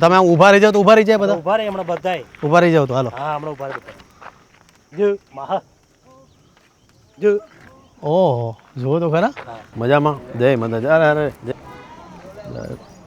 તમે આમ ઊભા રહી જાઓ તો ઊભા રહી જાય બધા? ઊભા રહી હમણાં બધાય. ઊભા રહી જાઓ તો હાલો. હા હમણાં ઊભા રહી જો માહ. જો. ઓહો જુઓ તો ખરા. મજામાં. જય મદદ અરે અરે જય.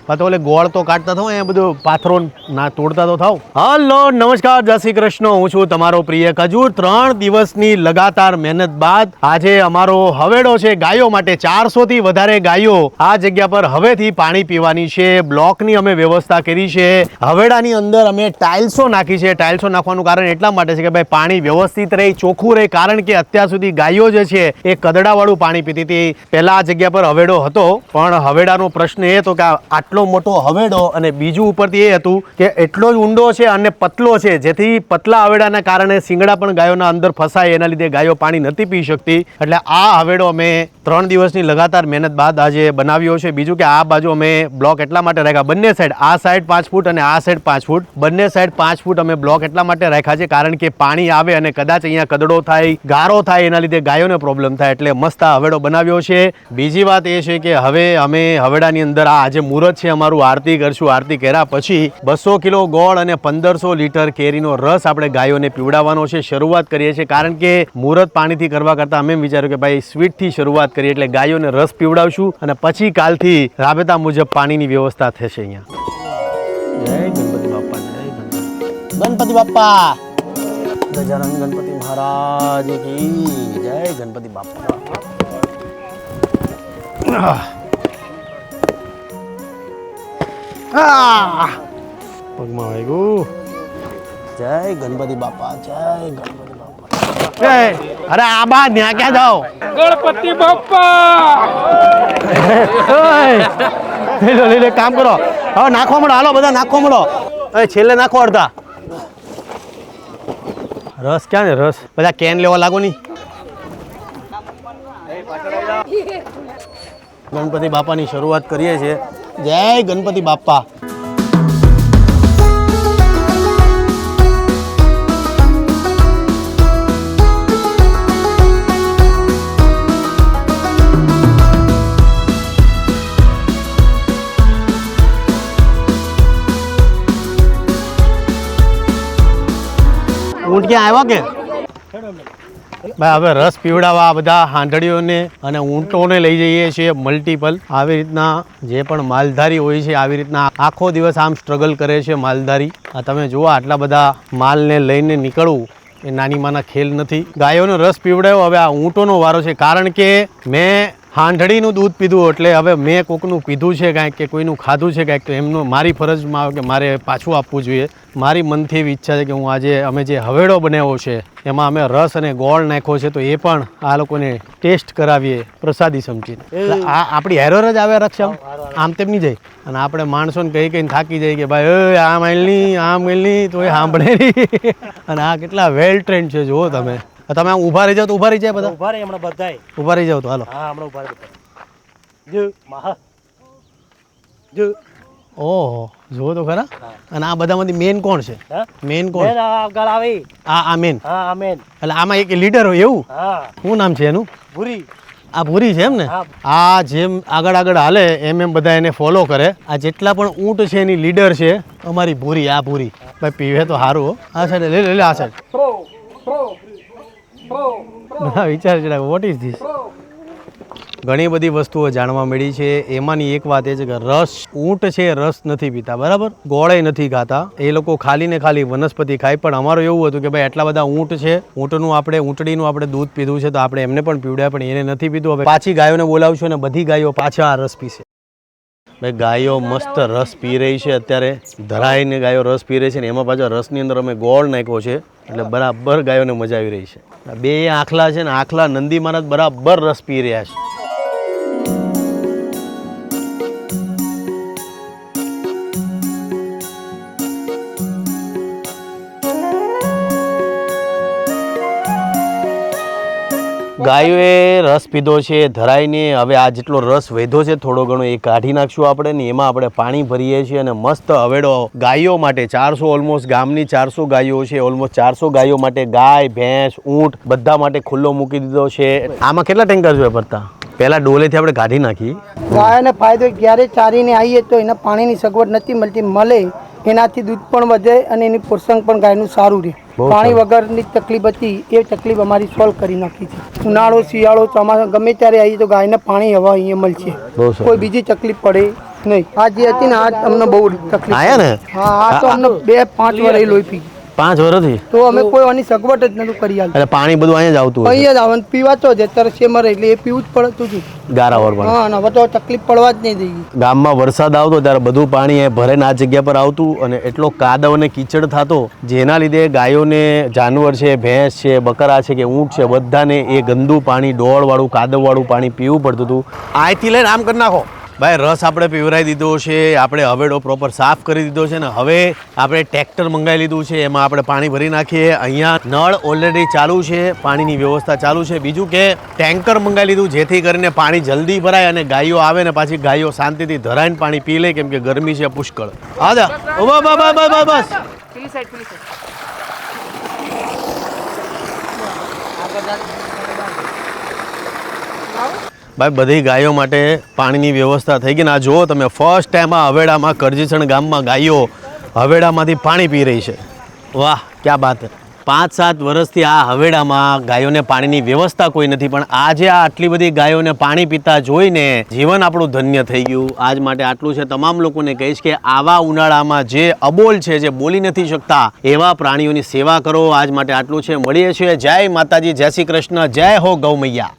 હા ઓલે ગોળ તો કાઢતા થાવ એ બધું પાથરો ના તોડતા તો થાવ. હલો, નમસ્કાર, જય શ્રી કૃષ્ણ. હું છું તમારો પ્રિય ખજૂર. ત્રણ દિવસની લગાતાર મહેનત બાદ આજે અમારો હવેડો છે ગાયો માટે ચારસો થી વધારે ગાયો આ જગ્યા પર હવેથી પાણી પીવાની છે. બ્લોકની અમે વ્યવસ્થા કરી છે. હવેડાની અંદર અમે ટાઇલ્સો નાખી છે. ટાઇલ્સો નાખવાનું કારણ એટલા માટે છે કે ભાઈ પાણી વ્યવસ્થિત રહે, ચોખ્ખું રહે, કારણ કે અત્યાર સુધી ગાયો જે છે એ કદડાવાળું પાણી પીતી હતી. પહેલા આ જગ્યા પર હવેડો હતો, પણ હવેડાનો પ્રશ્ન એ હતો કે આ આટલો મોટો હવેડો અને બીજું ઉપરથી એ હતું કે એટલો જ ઊંડો છે અને પતલો છે, જેથી પતલા હવેડાના કારણે શિંગડા પણ ગાયોના અંદર ફસાય, એના લીધે ગાયો પાણી નથી પી શકતી. એટલે આ હવેડો અમે ત્રણ દિવસની લગાતાર મહેનત બાદ આજે બનાવ્યો છે. બીજું કે આ બાજુ અમે બ્લોક એટલા માટે રાખ્યા? બંને સાઈડ આ સાઈડ પાંચ ફૂટ અને આ સાઈડ પાંચ ફૂટ. બંને સાઈડ પાંચ ફૂટ અમે બ્લોક એટલા માટે રાખ્યા છે કારણ કે પાણી આવે અને કદાચ અહીંયા કદડો થાય, ગારો થાય, એના લીધે ગાયોને પ્રોબ્લેમ થાય. એટલે મસ્ત આ હવેડો બનાવ્યો છે. બીજી વાત એ છે કે હવે અમે હવેડાની અંદર આ આજે મુહૂર્ત છે અમારું આરતી કરશું. આરતી કર્યા પછી બસો કિલો ગોળ અને પંદરસો લીટર કેરીનો રસ આપણે ગાયોને પીવડાવવાનો છે. શરૂઆત કરીએ છીએ. કારણ કે મુહૂર્ત પાણીથી કરવા કરતાં અમે વિચાર્યું કે ભાઈ સ્વીટથી શરૂઆત કરીએ એટલે ગાયોને રસ પીવડાવશું અને પછી કાલથી રાબેતા મુજબ પાણીની વ્યવસ્થા થશે અહીંયા. ગણપતિ બાપા જય ગણપતિ. બાપા. મહારાજ કી જય ગણપતિ બાપા. પગમાં વાગ્યું જય ગણપતિ બાપા જય ગણપતિ બાપા. અરે આ બા ત્યાં ક્યાં જાઓ? ગણપતિ બાપા! ઓય. લઈ લો લઈ લો એક કામ કરો. હવે નાખો મળો હાલો બધા નાખો મળો. એ છેલ્લે નાખો અડધા. રસ ક્યાં ને રસ? બધા કેન લેવા લાગો ની. ગણપતિ બાપાની શરૂઆત કરીએ છીએ. જય ગણપતિ બાપા ઊંટ ક્યાં આવ્યા કે? હવે રસ પીવડાવવા બધા હાંડળીઓને અને ઊંટોને લઈ જઈએ છીએ મલ્ટિપલ આવી રીતના જે પણ માલધારી હોય છે, આવી રીતના આખો દિવસ આમ સ્ટ્રગલ કરે છે માલધારી. આ તમે જુઓ, આટલા બધા માલને લઈને નીકળવું એ નાની માના ખેલ નથી. ગાયોનો રસ પીવડાવ્યો હવે આ ઊંટોનો વારો છે. કારણ કે મેં હાંડળીનું દૂધ પીધું એટલે હવે મેં કોકનું પીધું છે કાંઈક કે કોઈનું ખાધું છે કાંઈક તો એમનું મારી ફરજમાં આવે કે મારે પાછું આપવું જોઈએ. મારી મનથી એવી ઈચ્છા છે કે હું આજે અમે જે હવેડો બનાવ્યો છે એમાં અમે રસ અને ગોળ નાખ્યો છે તો એ પણ આ લોકોને ટેસ્ટ કરાવીએ પ્રસાદી સમજીને. આ આપણી હેરોર જ આવે રક્ષા. આમ તેમ નહીં જાય. અને આપણે માણસોને કહી કહીને થાકી જાય કે ભાઈ ઓય આ માઇલની આ માઇલની તો એ સાંભળે અને આ કેટલા વેલ ટ્રેન્ડ છે જુઓ તમે. તમે આમ ઊભા રહી જાઓ તો ઊભા રહી જાય બધા? ઊભા રહી હમણાં બધાય. ઊભા રહી જાવ તો હાલો. હા હમણાં ઊભા રહી જો મહા. જો. ઓહો જુઓ તો ખરા. અને આ બધામાંથી મેન કોણ છે? મેન કોણ? આ આગળ આવી. આ આ મેન હા આમેન એટલે આમાં એક લીડર હોય એવું? હા. શું નામ છે એનું? ભૂરી. આ ભૂરી છે એમ ને આ જેમ આગળ આગળ હાલે એમ એમ બધા એને ફોલો કરે. આ જેટલા પણ ઊંટ છે એની લીડર છે અમારી ભૂરી આ ભૂરી. ભાઈ પીવે તો સારું હો. આ સાઈડ લે લે લે આ સાઈડ બધા વિચાર છે વોટ ઇઝ ધીસ ઘણી બધી વસ્તુઓ જાણવા મળી છે. એમાંની એક વાત એ છે કે રસ ઊંટ છે, રસ નથી પીતા, બરાબર? ગોળે નથી ખાતા. એ લોકો ખાલી ને ખાલી વનસ્પતિ ખાય, પણ અમારું એવું હતું કે ભાઈ, આટલા બધા ઊંટ છે, ઊંટનું આપણે, ઊંટડીનું આપણે દૂધ પીધું છે, તો આપણે એમને પણ પીવડ્યા, પણ એને નથી પીધું. હવે પાછી ગાયોને બોલાવશું અને બધી ગાયો પાછા આ રસ પીશે. ભાઈ, ગાયો મસ્ત રસ પી રહી છે. અત્યારે ધરાઈને ગાયો રસ પી રહી છે ને એમાં પાછા રસની અંદર અમે ગોળ નાખ્યો છે. એટલે બરાબર ગાયોને મજા આવી રહી છે. બે આખલા છે ને, આખલા નંદી મહારાજ બરાબર રસ પી રહ્યા છે. ગાયોએ રસ પીધો છે, ધરાઈને હવે આ જેટલો રસ વધ્યો છે, થોડો ઘણો એ કાઢી નાખશું આપણે ને એમાં આપણે પાણી ભરીએ છીએ અને મસ્ત હવેડો ગાયો માટે ચારસો ઓલમોસ્ટ ગામની ચારસો ગાયો છે ઓલમોસ્ટ ચારસો ગાયો માટે ગાય, ભેંસ, ઊંટ બધા માટે ખુલ્લો મૂકી દીધો છે. આમાં કેટલા ટેન્કર જોઈએ ભરતા પહેલા ડોલેથી આપણે કાઢી નાખી. ગાયને ફાયદો ક્યારે ચારીને આવીએ તો એને પાણીની સગવડ નથી મળતી, મળે, એનાથી દૂધ પણ વધે અને એની પોષણ પણ ગાયનું સારું રહે. પાણી વગરની તકલીફ હતી એ તકલીફ અમારી સોલ્વ કરી નાખી છે. ઉનાળો શિયાળો ચોમાસા ગમે ત્યારે આવીએ તો ગાયને પાણી હવા અહીંયા મળશે. કોઈ બીજી તકલીફ પડે નહીં. આ જે હતી ને આ અમને બહુ તકલીફ આયા ને? હા આ તો અમને બે પાંચ વાર લોહી પી. પાંચ વર્ષથી તો અમે કોઈ આની સગવડ જ નતું કરી એટલે પાણી બધું અહીંયા જ આવતું હોય અહીંયા જ આવે પીવા તો જ છે મરે એટલે એ પીવું જ પડતું હતું. ગારાવર પણ. હા અને હવે તો તકલીફ પડવા જ નહીં દઈએ ગામમાં વરસાદ આવતો ત્યારે બધું પાણી એ ભરે ના જગ્યા પર આવતું અને એટલો કાદવ અને કીચડ થતો જેના લીધે ગાયોને જાનવર છે ભેંસ છે બકરા છે કે ઊંટ છે બધાને એ ગંદુ પાણી ડોળવાળું કાદવવાળું પાણી પીવું પડતું હતું. આયથી લઈને આમ કરી નાખો. ભાઈ રસ આપણે પીવરાઈ દીધો છે આપણે હવેડો પ્રોપર સાફ કરી દીધો છે ને હવે આપણે ટ્રેક્ટર મંગાવી લીધું છે એમાં આપણે પાણી ભરી નાખીએ. અહીંયા નળ ઓલરેડી ચાલુ છે પાણીની વ્યવસ્થા ચાલુ છે. બીજું કે ટેન્કર મંગાવી લીધું જેથી કરીને પાણી જલ્દી ભરાય અને ગાયો આવે ને પાછી ગાયો શાંતિથી ધરાઈને પાણી પી લે કેમ કે ગરમી છે પુષ્કળ. હા બસ. બસ ભાઈ, બધી ગાયો માટે પાણીની વ્યવસ્થા થઈ ગઈ ને આ જુઓ તમે ફર્સ્ટ ટાઈમ આ હવેડામાં કરજીસણ ગામમાં ગાયો હવેડામાંથી પાણી પી રહી છે. વાહ, ક્યાં બાત પાંચ સાત વર્ષથી આ હવેડામાં ગાયોને પાણીની વ્યવસ્થા કોઈ નથી, પણ આજે આ આટલી બધી ગાયોને પાણી પીતા જોઈને જીવન આપણું ધન્ય થઈ ગયું. આજ માટે આટલું છે. તમામ લોકોને કહીશ કે આવા ઉનાળામાં જે અબોલ છે, જે બોલી નથી શકતા, એવા પ્રાણીઓની સેવા કરો. આજ માટે આટલું છે. મળીએ છીએ. જય માતાજી. જય શ્રી કૃષ્ણ. જય હો ગૌ મૈયા